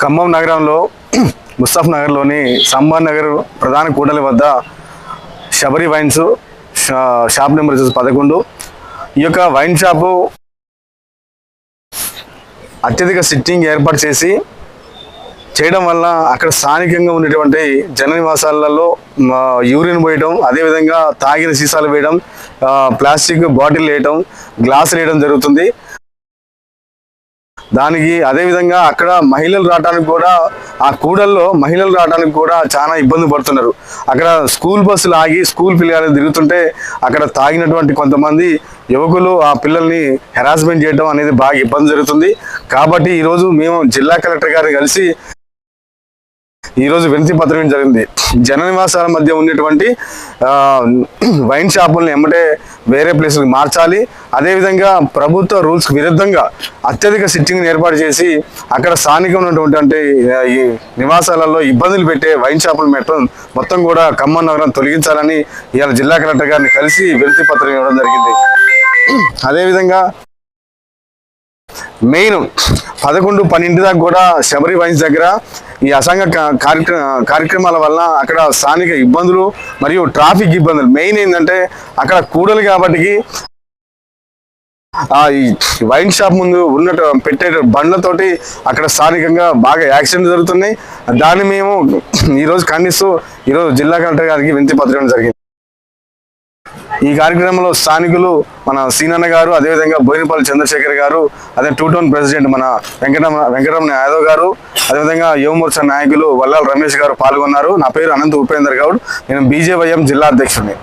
ఖమ్మం నగరంలో ముస్తాఫ్ నగర్లోని సంబాన్ నగర్ ప్రధాన కూడలి వద్ద శబరి వైన్స్ షా- షాప్ నెంబర్ వచ్చేసి పదకొండు. ఈ యొక్క వైన్ షాపు అత్యధిక సిట్టింగ్ ఏర్పాటు చేసి చేయడం వల్ల అక్కడ స్థానికంగా ఉన్నటువంటి జన నివాసాలలో యూరిన్ పోయడం అదేవిధంగా తాగిన సీసాలు వేయడం ప్లాస్టిక్ బాటిల్ వేయడం గ్లాసులు వేయడం జరుగుతుంది. దానికి అదేవిధంగా అక్కడ మహిళలు రావడానికి కూడా ఆ కూడల్లో మహిళలు రావడానికి కూడా చాలా ఇబ్బంది పడుతున్నారు. అక్కడ స్కూల్ బస్సులు ఆగి స్కూల్ పిల్లలు తిరుగుతుంటే అక్కడ తాగినటువంటి కొంతమంది యువకులు ఆ పిల్లల్ని హెరాస్మెంట్ చేయడం అనేది బాగా ఇబ్బంది జరుగుతుంది. కాబట్టి ఈరోజు మేము జిల్లా కలెక్టర్ గారిని కలిసి ఈరోజు వినతి పత్రం జరిగింది? జన నివాసాల మధ్య ఉన్నటువంటి వైన్ షాపులను ఎమ్మటే వేరే ప్లేసులకు మార్చాలి. అదేవిధంగా ప్రభుత్వ రూల్స్ విరుద్ధంగా అత్యధిక సిట్టింగ్ని ఏర్పాటు చేసి అక్కడ స్థానికంగా ఉన్నటువంటి ఈ నివాసాలలో ఇబ్బందులు పెట్టే వైన్ షాపులు పెట్టడం మొత్తం కూడా ఖమ్మం నగరం తొలగించాలని ఇవాళ జిల్లా కలెక్టర్ గారిని కలిసి వినతి పత్రం ఇవ్వడం జరిగింది. అదేవిధంగా మెయిన్ పదకొండు పన్నెండు దాకా కూడా శబరి వైన్స్ దగ్గర ఈ అసంఘ కార్యక్రమ కార్యక్రమాల వల్ల అక్కడ స్థానిక ఇబ్బందులు మరియు ట్రాఫిక్ ఇబ్బందులు. మెయిన్ ఏంటంటే అక్కడ కూడలు కాబట్టి ఆ ఈ వైన్ షాప్ ముందు ఉన్నట్టు పెట్టే బండ్లతోటి అక్కడ స్థానికంగా బాగా యాక్సిడెంట్ జరుగుతున్నాయి. దాన్ని మేము ఈరోజు ఖండిస్తూ ఈరోజు జిల్లా కలెక్టర్ గారికి వినతి పత్రం జరిగింది. ఈ కార్యక్రమంలో స్థానికులు మన సీనన్న గారు అదేవిధంగా బోయినపల్లి చంద్రశేఖర్ గారు అదే టూ టౌన్ ప్రెసిడెంట్ మన వెంకటరమ వెంకటరమణ యాదవ్ గారు అదేవిధంగా యువమోర్చా నాయకులు వల్లాల రమేష్ గారు పాల్గొన్నారు. నా పేరు అనంత ఉపేందర్ గౌడ్. నేను బీజేవైఎం జిల్లా అధ్యక్షుడిని.